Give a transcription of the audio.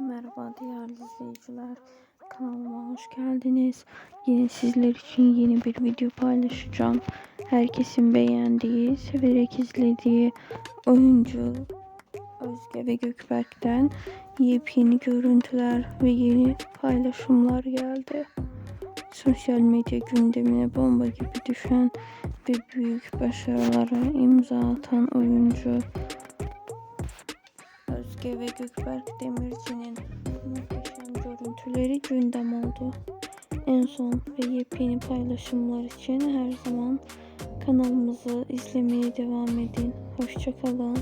Merhaba değerli izleyiciler. Kanalıma hoş geldiniz. Yine sizler için yeni bir video paylaşacağım. Herkesin beğendiği, severek izlediği oyuncu Özge ve Gökberk'ten yepyeni görüntüler ve yeni paylaşımlar geldi. Sosyal medya gündemine bomba gibi düşen ve büyük başarılara imza atan oyuncu Özge ve Gökberk Demirci'nin muhteşem görüntüleri gündem oldu. En son ve yepyeni paylaşımlar için her zaman kanalımızı izlemeye devam edin. Hoşçakalın.